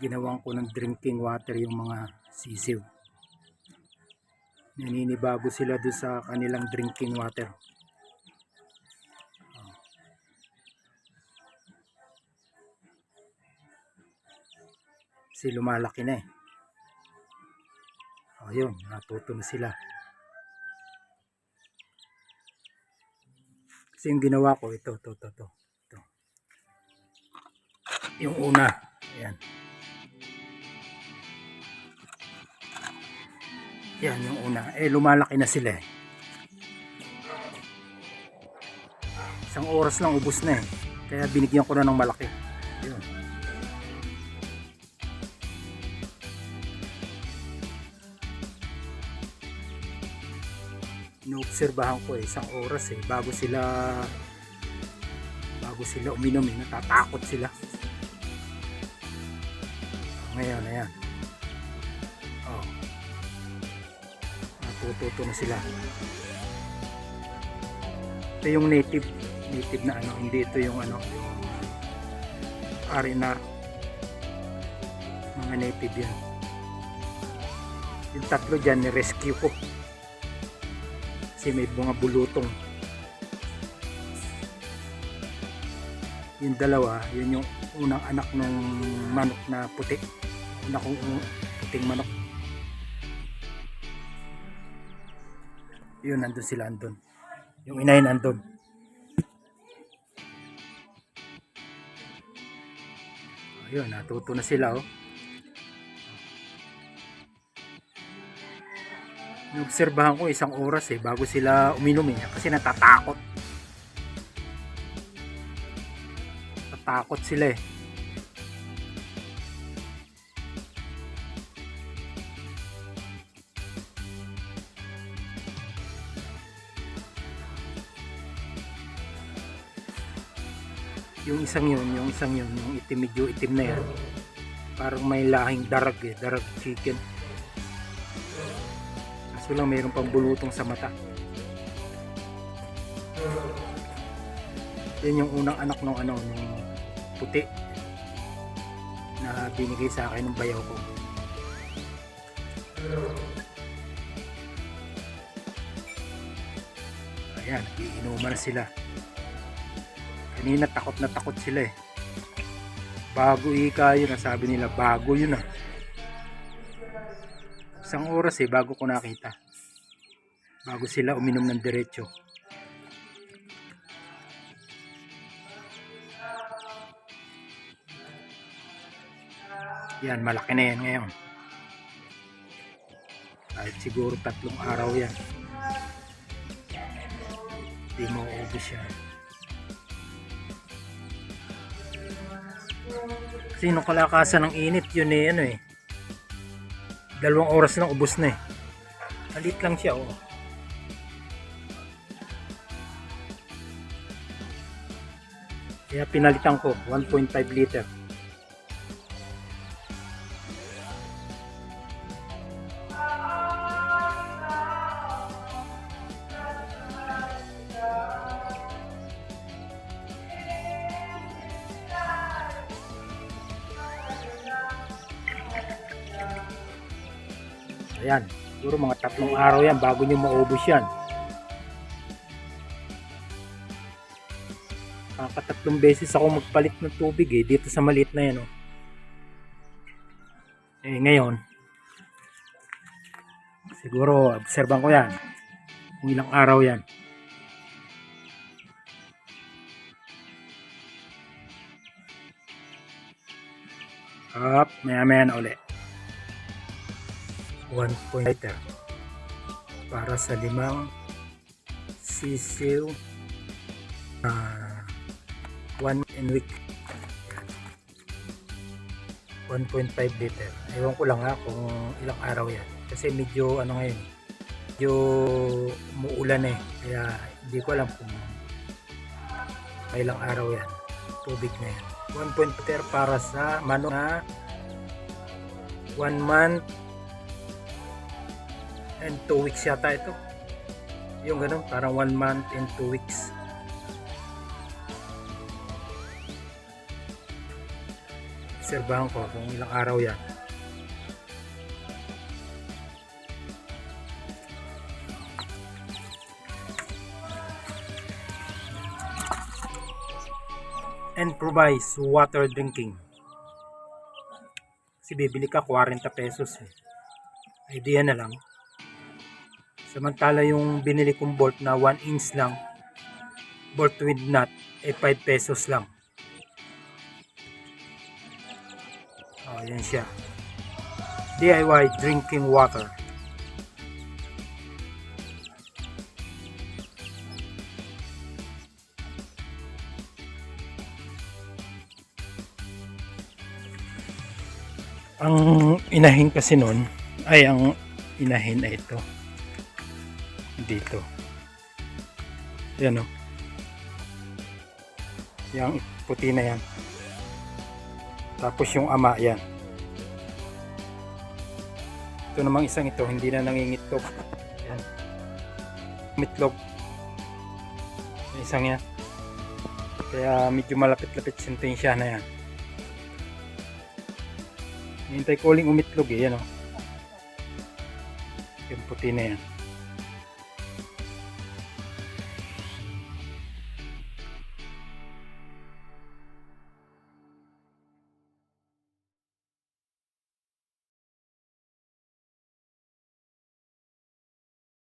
ginawan ko ng drinking water yung mga sisiw. Naninibago sila doon sa kanilang drinking water. Kasi lumalaki na eh. O yun, natuto na sila. Kasi yung ginawa ko, ito, ito, ito, ito. ito. Yung una, ayan. Yan yung una. Eh, lumalaki na sila eh. Isang oras lang ubos na eh. Kaya binigyan ko na ng malaki. Yun. Inoobserbahan ko eh, isang oras eh, bago sila bago sila uminom eh, natatakot sila. Ngayon, ayan. Natututo na sila. Ito yung native, native na ano, hindi ito yung ano, yung RNR. Mga native yan. Yung tatlo dyan, ni-rescue ko kasi may mga bulutong yung dalawa yun yung unang anak ng manok na puti una kong puting manok yun nandun sila andun yung inahin andun ayun natuto na sila oh Inobserbahan ko isang oras eh bago sila uminom eh kasi natatakot. Natatakot sila eh. Yung isang yun, yung isang yun, yung itim medyo itim na yan. Parang may lahing darag eh, darag chicken. Kaso lang mayroon pang bulutong sa mata. Yan yung unang anak ng ano, ng puti na binigay sa akin ng bayaw ko. Ayan, iinuman sila. Kanina takot na takot sila eh. Bago ika yun, sabi nila, bago yun ah. Isang oras eh, bago ko nakita. Bago sila uminom ng diretso. Yan, malaki na yan ngayon. Kahit siguro tatlong araw yan. Hindi mo ubus yan. Kasi nung kalakasan ng init, yun eh, ano eh. Dalawang oras lang ubos na eh. Malit lang siya, oh. Kaya pinalitan ko, 1.5 liter. Ayan, siguro mga tatlong araw yan bago nyo maubos yan. Kakatatlong beses ako magpalit ng tubig eh, dito sa maliit na yan. Oh. Eh, ngayon, siguro obserban ko yan. Kung ilang araw yan. Up, maya maya na ulit. 1 liter para sa limang sisiw na 1 in week. 1.5 liter. Ewan ko lang ha kung ilang araw yan. Kasi medyo ano ngayon medyo muulan eh. Kaya hindi ko alam kung ilang araw yan. Tubig na yan. 1.5 liter para sa manok na 1 month and 2 weeks yata ito yung ganun parang 1 month and 2 weeks Obserbahan ko kung ilang araw yan. and provides water drinking. Kasi bibili ka 40 pesos eh. Idea na lang. Samantala yung binili kong bolt na 1 inch lang, bolt with nut, eh 5 pesos lang. Oh, yan siya. DIY drinking water. Ang inahin kasi nun, ay ang inahin ay ito. Dito. Yan o. Yung puti na yan. Tapos yung ama yan. Ito namang isang ito, hindi na nangingitlog. Yan. Mitlog. Isang yan. Kaya medyo malapit-lapit sentensya na yan. Hintay ko uling umitlog eh, yan o. Yung puti na yan.